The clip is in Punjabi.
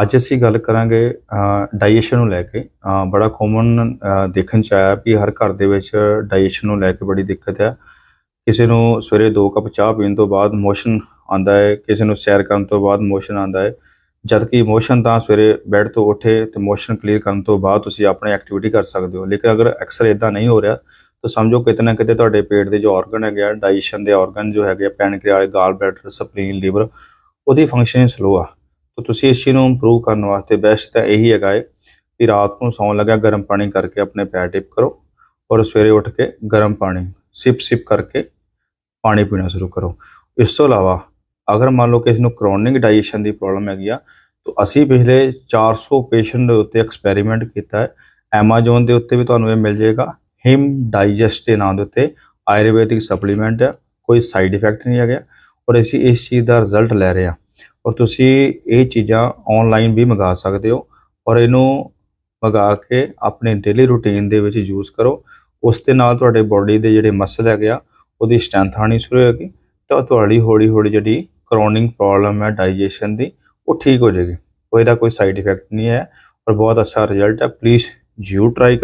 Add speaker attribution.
Speaker 1: ਅੱਜ ਅਸੀਂ ਗੱਲ ਕਰਾਂਗੇ ਡਾਈਜੈਸ਼ਨ ਨੂੰ ਲੈ ਕੇ। ਬੜਾ ਕਾਮਨ ਦੇਖਣ ਚ ਆਇਆ ਕਿ ਹਰ ਘਰ ਦੇ ਵਿੱਚ ਡਾਈਜੈਸ਼ਨ ਨੂੰ ਲੈ ਕੇ ਬੜੀ ਦਿੱਕਤ ਹੈ ਕਿਸੇ ਨੂੰ ਸਵੇਰੇ 2 ਕੱਪ ਚਾਹ ਪੀਣ ਤੋਂ ਬਾਅਦ ਮੋਸ਼ਨ ਆਂਦਾ ਹੈ ਕਿਸੇ ਨੂੰ ਸੈਰ ਕਰਨ ਤੋਂ ਬਾਅਦ ਮੋਸ਼ਨ ਆਂਦਾ ਹੈ ਜਦ ਕਿ ਮੋਸ਼ਨ ਤਾਂ ਸਵੇਰੇ ਬੈੱਡ ਤੋਂ ਉੱਠੇ ਤੇ ਮੋਸ਼ਨ ਕਲੀਅਰ ਕਰਨ ਤੋਂ ਬਾਅਦ ਤੁਸੀਂ ਆਪਣੇ ਐਕਟੀਵਿਟੀ ਕਰ ਸਕਦੇ ਹੋ। ਲੇਕਿਨ ਅਗਰ ਅਕਸਰ ਇਦਾਂ ਨਹੀਂ ਹੋ ਰਿਹਾ, ਤਾਂ ਸਮਝੋ ਕਿਤੇ ਨਾ ਕਿਤੇ ਤੁਹਾਡੇ ਪੇਟ ਦੇ ਜੋ ਆਰਗਨ ਹੈਗੇ ਆ ਡਾਈਜੈਸ਼ਨ ਦੇ ਆਰਗਨ ਜੋ ਹੈਗੇ ਆ pancreas gall bladder spleen liver ਉਹਦੀ ਫੰਕਸ਼ਨਿੰਗ ਸਲੋ ਆ। ਤਾਂ ਤੁਸੀਂ ਇਸ ਚੀਜ਼ ਨੂੰ ਇੰਪਰੂਵ ਕਰਨ ਵਾਸਤੇ ਬੈਸਟ ਤਾਂ ਇਹੀ ਹੈਗਾ ਹੈ ਕਿ ਰਾਤ ਨੂੰ ਸੌਣ ਲੱਗਿਆ, ਗਰਮ ਪਾਣੀ ਕਰਕੇ ਆਪਣੇ ਪੈਰ ਟਿਪ ਕਰੋ ਔਰ ਸਵੇਰੇ ਉੱਠ ਕੇ ਗਰਮ ਪਾਣੀ ਸਿਪ ਸਿਪ ਕਰਕੇ ਪਾਣੀ ਪੀਣਾ ਸ਼ੁਰੂ ਕਰੋ। ਇਸ ਤੋਂ ਇਲਾਵਾ ਅਗਰ ਮੰਨ ਲਓ ਕਿ ਇਸ ਨੂੰ ਕ੍ਰੋਨਿਕ ਡਾਈਜੈਸ਼ਨ ਦੀ ਪ੍ਰੋਬਲਮ ਹੈਗੀ ਆ, ਤਾਂ ਅਸੀਂ ਪਿਛਲੇ 400 ਪੇਸ਼ੈਂਟ ਦੇ ਉੱਤੇ ਐਕਸਪੈਰੀਮੈਂਟ ਕੀਤਾ ਹੈ। Amazon ਦੇ ਉੱਤੇ ਵੀ ਤੁਹਾਨੂੰ ਇਹ ਮਿਲ ਜਾਏਗਾ। ਹਿਮ ਡਾਈਜੈਸਟ ਦੇ ਨਾਮ ਦੇ ਉੱਤੇ ਆਯੁਰਵੈਦਿਕ ਸਪਲੀਮੈਂਟ ਹੈ ਕੋਈ ਸਾਈਡ ਇਫੈਕਟ ਨਹੀਂ ਹੈਗਾ ਔਰ ਅਸੀਂ ਇਸ ਚੀਜ਼ ਦਾ ਰਿਜ਼ਲਟ ਲੈ ਰਹੇ ਹਾਂ। ਔਰ ਤੁਸੀਂ ਇਹ ਚੀਜ਼ਾਂ ਆਨਲਾਈਨ ਵੀ ਮੰਗਾ ਸਕਦੇ ਹੋ ਔਰ ਇਹਨੂੰ ਮੰਗਾ ਕੇ ਆਪਣੇ ਡੇਲੀ ਰੂਟੀਨ ਦੇ ਵਿੱਚ ਯੂਜ਼ ਕਰੋ। ਉਸ ਦੇ ਨਾਲ ਤੁਹਾਡੇ ਬਾਡੀ ਦੇ ਜਿਹੜੇ ਮਸਲ ਹੈਗੇ ਆ, ਉਹਦੀ ਸਟਰੈਂਥ ਆਣੀ ਸ਼ੁਰੂ ਹੋਏਗੀ ਤਾਂ ਤੁਹਾਡੀ ਹੌਲੀ ਹੌਲੀ ਜਿਹੜੀ ਕ੍ਰੋਨਿਕ ਪ੍ਰੋਬਲਮ ਹੈ ਡਾਈਜੈਸ਼ਨ ਦੀ, ਉਹ ਠੀਕ ਹੋ ਜਾਏਗੀ। ਕੋਈ ਇਹਦਾ ਕੋਈ ਸਾਈਡ ਇਫੈਕਟ ਨਹੀਂ ਹੈ ਔਰ ਬਹੁਤ ਅੱਛਾ ਰਿਜ਼ਲਟ ਹੈ। ਪਲੀਜ਼ ਜੂ ਟਰਾਈ